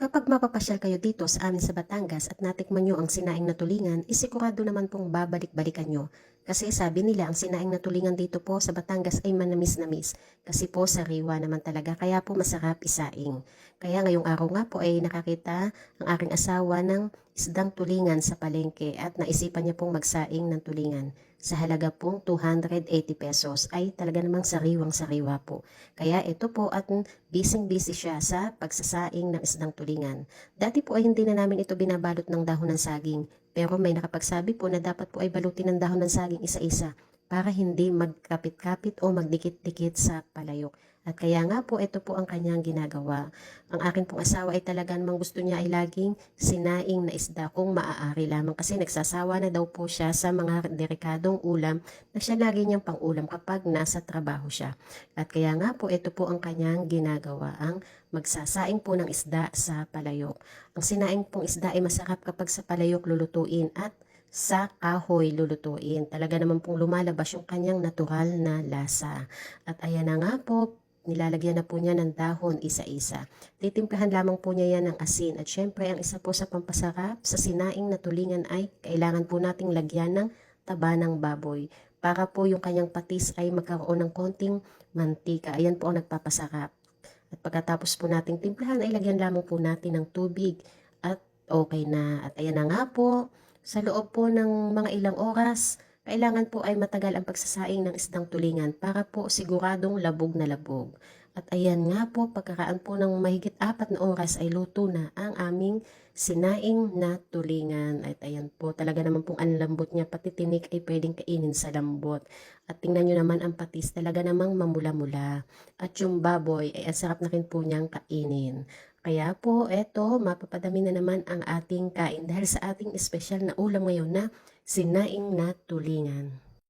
Kapag mapapasyal kayo dito sa amin sa Batangas at natikman nyo ang sinaing na tulingan, isigurado naman pong babalik-balikan nyo. Kasi sabi nila ang sinaing na tulingan dito po sa Batangas ay manamis-namis. Kasi po sariwa naman talaga, kaya po masarap isaing. Kaya ngayong araw nga po ay nakakita ang aking asawa ng isdang tulingan sa palengke at naisipan niya pong magsaing ng tulingan. Sa halaga pong 280 pesos ay talaga namang sariwang sariwa po. Kaya ito po at busy-busy siya sa pagsasaing ng isdang tulingan. Dati po ay hindi na namin ito binabalot ng dahon ng saging. Pero may nakapagsabi po na dapat po ay balutin ng dahon ng saging isa-isa para hindi magkapit-kapit o magdikit-dikit sa palayok. At kaya nga po, ito po ang kanyang ginagawa. Ang akin pong asawa ay talagang mang gusto niya ay laging sinaing na isda kung maaari lamang kasi nagsasawa na daw po siya sa mga delikadong ulam na siya lagi niyang pang-ulam kapag nasa trabaho siya. At kaya nga po, ito po ang kanyang ginagawa, ang magsasaing po ng isda sa palayok. Ang sinaing pong isda ay masarap kapag sa palayok lulutuin at sa kahoy lulutuin. Talaga naman pong lumalabas yung kanyang natural na lasa. At ayan na nga po, nilalagyan na po niya ng dahon isa-isa. Titimplahan lamang po niya yan ng asin. At syempre, ang isa po sa pampasarap sa sinaing na tulingan ay kailangan po nating lagyan ng taba ng baboy para po yung kanyang patis ay magkaroon ng konting mantika. Ayan po ang nagpapasarap. At pagkatapos po nating timplahan ay lagyan lamang po natin ng tubig at okay na. At ayan na nga po, sa loob po ng mga ilang oras, kailangan po ay matagal ang pagsasaing ng isdang tulingan para po siguradong labog na labog. At ayan nga po, pagkaraan po ng mahigit apat na oras ay luto na ang aming sinaing na tulingan. At ayan po, talaga naman pong ang lambot niya, pati tinik ay pwedeng kainin sa lambot. At tingnan nyo naman ang patis, talaga namang mamula-mula. At yung baboy ay ang na rin po niyang kainin. Kaya po, eto, mapapadami na naman ang ating kain dahil sa ating espesyal na ulam ngayon na sinaing na tulingan.